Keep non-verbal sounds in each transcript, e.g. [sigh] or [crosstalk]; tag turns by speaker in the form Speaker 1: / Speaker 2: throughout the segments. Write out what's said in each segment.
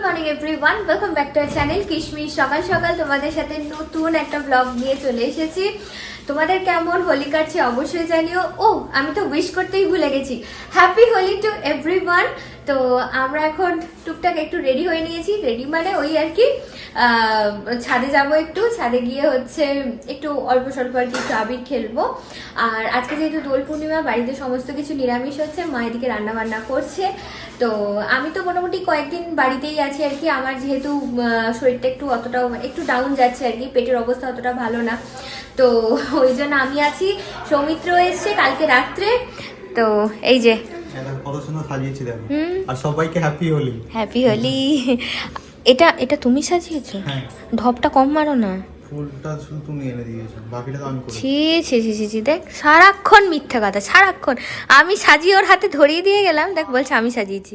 Speaker 1: Good morning everyone welcome back to channel Kishmish সকাল সকাল তোমাদের সাথে নতুন একটা ব্লগ নিয়ে চলে এসেছি। তোমাদের কেমন হোলি কাটছে অবশ্যই জানিও। ও, আমি তো উইশ করতেই ভুলে গেছি। হ্যাপি হোলি টু এভরিওয়ান তো আমরা এখন টুকটাক একটু রেডি হয়ে নিয়েছি। রেডি মানে ওই আর কি ছাদে যাব একটু। ছাদে গিয়ে হচ্ছে একটু অল্প স্বল্প আর কি একটু আবির খেলব। আর আজকে যেহেতু দোল পূর্ণিমা, বাড়িতে সমস্ত কিছু নিরামিষ হচ্ছে, মা এদিকে রান্না বান্না করছে। তো আমি তো মোটামুটি কয়েকদিন বাড়িতেই আছি আর কি। আমার যেহেতু শরীরটা একটু অতটাও একটু ডাউন যাচ্ছে আর কি, পেটের অবস্থা অতটা ভালো না। তো ওই জন্য আমি আছি, সৌমিত্র এসছে কালকে রাত্রে। তো এই যে
Speaker 2: সুন্দর সাজিয়েছি দেখো। আর সবাইকে হ্যাপি হোলি
Speaker 1: হ্যাপি হোলি এটা এটা তুমি সাজিয়েছো?
Speaker 2: হ্যাঁ।
Speaker 1: ধপটা কম মারো না।
Speaker 2: ফুলটা শুধু তুমি এনে দিয়েছ বাকিটা তো আমি করি
Speaker 1: ছি ছি ছি ছি দেখ সারাক্ষণ মিথ্যা কথা সারাক্ষণ। আমি সাজিয়ে ওর হাতে ধরিয়ে দিয়ে গেলাম দেখ বলছে আমি সাজিয়েছি।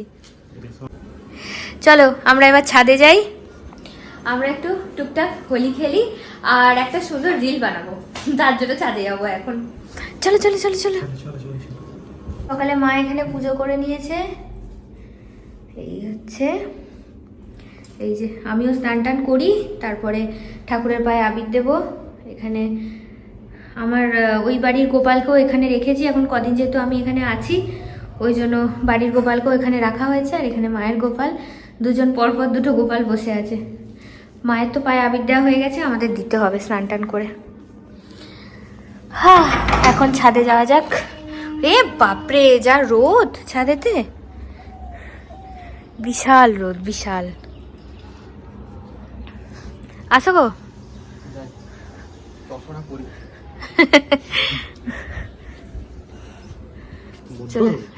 Speaker 1: চলো আমরা এবার ছাদে যাই। আমরা একটু টুকটাক হোলি খেলি আর একটা সুন্দর রিল বানাবো। তার জন্য ছাদে যাব এখন। চলো, চলো, চলো, চলো। সকালে মা এখানে পুজো করে নিয়েছে। এই হচ্ছে, এই যে আমিও স্নান টান করি, তারপরে ঠাকুরের পায়ে আবির দেব। এখানে আমার ওই বাড়ির গোপালকেও এখানে রেখেছি, এখন কদিন যেহেতু আমি এখানে আছি, ওই জন্য বাড়ির গোপালকেও এখানে রাখা হয়েছে, আর এখানে মায়ের গোপাল, দুজন পরপর দুটো গোপাল বসে আছে। মায়ের তো পায়ে আবির দেওয়া হয়ে গেছে, আমাদের দিতে হবে স্নান টান করে। হ্যাঁ এখন ছাদে যাওয়া যাক। এ বাপরে যা রোদ ছাদেতে। বিশাল রোদ বিশাল। আসো গো।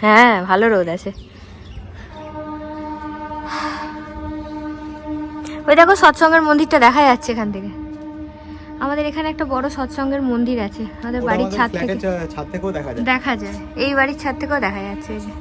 Speaker 1: হ্যাঁ ভালো রোদ আছে। ওই দেখো সৎসঙ্গের মন্দিরটা দেখা যাচ্ছে এখান থেকে। আমাদের এখানে একটা বড় সৎসঙ্গের মন্দির আছে। আমাদের বাড়ির ছাদ থেকে।
Speaker 2: ছাদ থেকেও দেখা যায়।
Speaker 1: দেখা যায়। এই বাড়ির ছাদ থেকেও দেখা যাচ্ছে। এই যে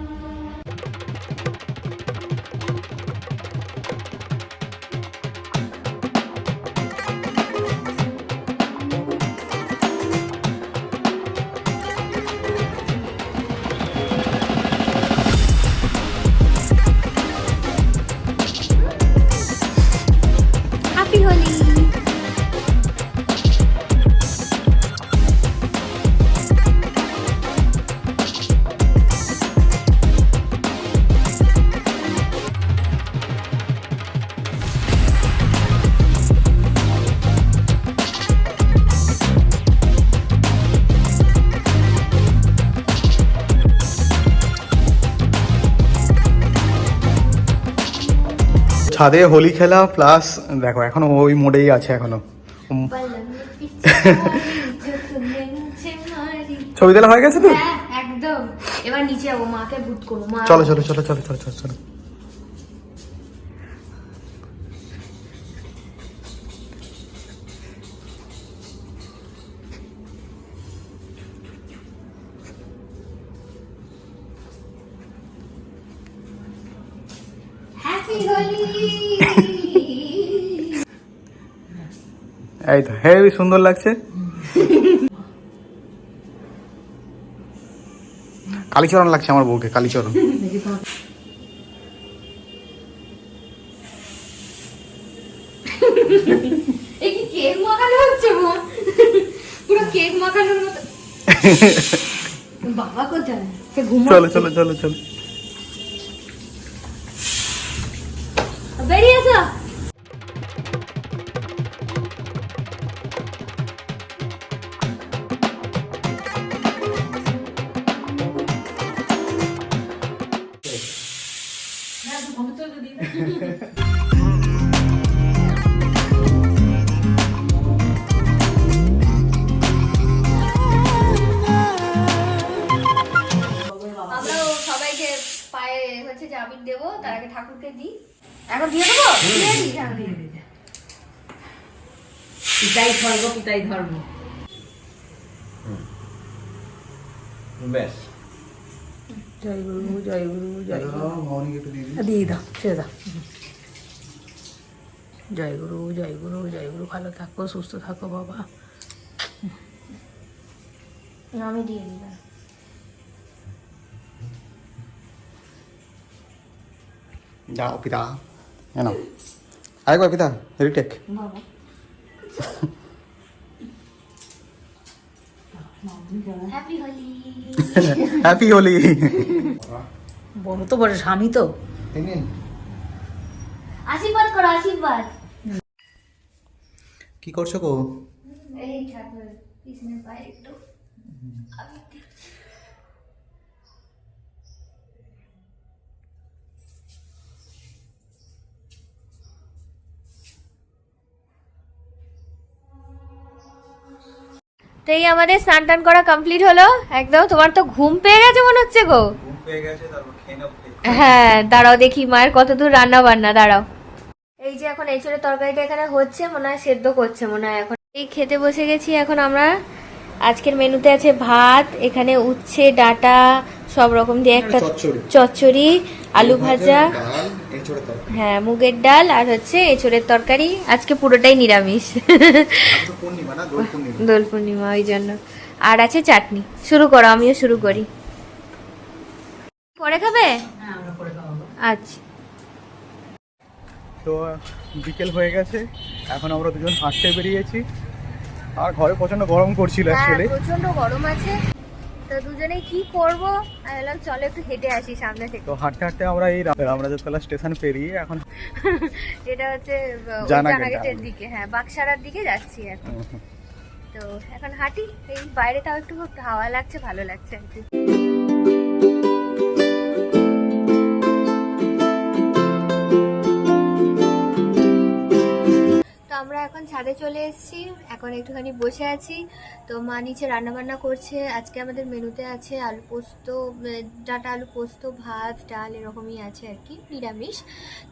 Speaker 2: ছাদে হোলি খেলা প্লাস দেখো এখনও ওই মোডেই আছে এখনও। ছবি তোলা হয়ে গেছে তো?
Speaker 1: হ্যাঁ একদম। এবার নিচে যাব মাকে ভূত করব
Speaker 2: চলো চলো চলো চলো চলো চলো চলো। [laughs] এই তো হেবি সুন্দর লাগছে। কালীচরণ লাগছে আমার বউকে কালীচরণ। [laughs] চলো চলো চলো চলো।
Speaker 1: সবাইকে পায়ে হচ্ছে যে আবির দেবো তার আগে ঠাকুরকে দিই এখন দিয়ে দেবো দিয়ে।
Speaker 3: পিতাই স্বর্গ পিতাই ধর্ম।
Speaker 4: ব্যাস।
Speaker 3: জয় গুরু জয় গুরু জয় গুরু
Speaker 2: দিয়ে
Speaker 3: দাও ছেড়ে দাও জয় গুরু জয় গুরু জয় গুরু ভালো থাকো সুস্থ থাকো বাবা
Speaker 1: আমি দিয়ে দিলাম
Speaker 2: যাও পিতা এনো আরেকবার পিতা retake
Speaker 1: happy Holi
Speaker 2: happy Holi [laughs]
Speaker 3: বড় তো বড় স্বামী তো।
Speaker 1: আশীর্বাদ করো আশীর্বাদ।
Speaker 2: কি করছ গো?
Speaker 1: এই ঠাকুর কৃষ্ণের পায়ে একটু তো এই আমাদের স্নান টান করা কমপ্লিট হলো। একদম তোমার তো ঘুম পেয়ে গেছে মনে হচ্ছে গো।
Speaker 2: পেয়ে গেছে তারপর খেয়ে নাও
Speaker 1: হ্যাঁ দাঁড়াও দেখি মায়ের কত দূর রান্না বান্না দাঁড়াও। এই যে এখন এই এঁচড়ের তরকারিটা এখানে হচ্ছে মনে হয় সেদ্ধ করছে মনে হয় এখন। এই খেতে বসে গেছি এখন আমরা আজকের মেনুতে আছে ভাত এখানে উচ্ছে ডাটা সব রকম দিয়ে একটা
Speaker 2: চচ্চড়ি।
Speaker 1: আলু ভাজা হ্যাঁ মুগের ডাল আর হচ্ছে এঁচড়ের তরকারি। আজকে পুরোটাই নিরামিষ।
Speaker 2: দোল পূর্ণিমা।
Speaker 1: দোল ওই জন্য। আর আছে চাটনি। শুরু করো আমিও শুরু করি। পরে খাবে?
Speaker 3: হ্যাঁ
Speaker 1: আচ্ছা।
Speaker 2: তো বিকেল হয়ে গেছে। এখন আমরা দুজন হাঁটতে বেরিয়েছি। আর ঘরে প্রচণ্ড গরম করছিল অ্যাকচুয়ালি
Speaker 1: প্রচণ্ড গরম আছে। তো দুজনে কি করব? আমি বললাম চলো একটু হেঁটে আসি সামনে থেকে।
Speaker 2: তো হাঁটতে হাঁটতে আমরা এই রামরাজতলা স্টেশন পেরিয়ে এখন
Speaker 1: এটা হচ্ছে জানাগেটের দিকে। হ্যাঁ বাক্সারার দিকে যাচ্ছি এখন। তো এখন হাঁটি এই বাইরে তাও একটু হাওয়া লাগছে ভালো লাগছে আর কি। ছাদে চলে এসেছি। এখন একটুখানি বসে আছি। তো মা নিচে রান্না বান্না করছে। আজকে আমাদের মেনুতে আছে আলু পোস্ত ডাটা আলু পোস্ত ভাত ডাল এরকমই আছে আর কি নিরামিষ।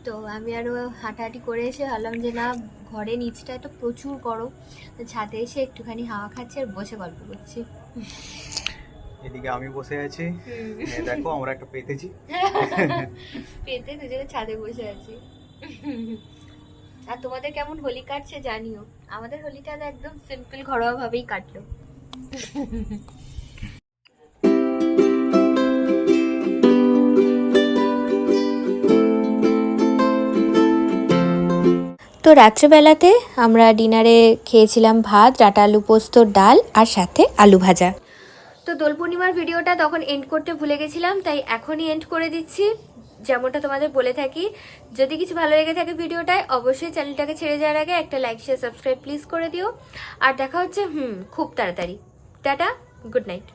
Speaker 1: তো আমি আরও হাঁটাহাঁটি করে এসে ভাবলাম যে না ঘরে নিচটা তো প্রচুর গরম। তো ছাদে এসে একটুখানি হাওয়া খাচ্ছি আর বসে গল্প করছি।
Speaker 2: এদিকে আমি বসে আছি। দেখো আমরা একটা পেতেছি। [laughs]
Speaker 1: পেতে দুজনে ছাদে বসে আছি। আর তোমাদের কেমন হোলি কাটছে জানিও। আমাদের হোলিটা তো একদম সিম্পল ঘরোয়া ভাবেই কাটলো। তো রাত্রেবেলাতে আমরা ডিনারে খেয়েছিলাম ভাত ডাটা আলু পোস্ত ডাল আর সাথে আলু ভাজা। তো দোল পূর্ণিমার ভিডিওটা তখন এন্ড করতে ভুলে গেছিলাম তাই এখনই এন্ড করে দিচ্ছি। যেমনটা তোমাদের বলে থাকি, যদি কিছু ভালো লেগে থাকে ভিডিওটায়, অবশ্যই চ্যানেলটাকে ছেড়ে যাওয়ার আগে একটা লাইক শেয়ার সাবস্ক্রাইব প্লিজ করে দিও। আর দেখা হচ্ছে, হুম, খুব তাড়াতাড়ি। Tata good night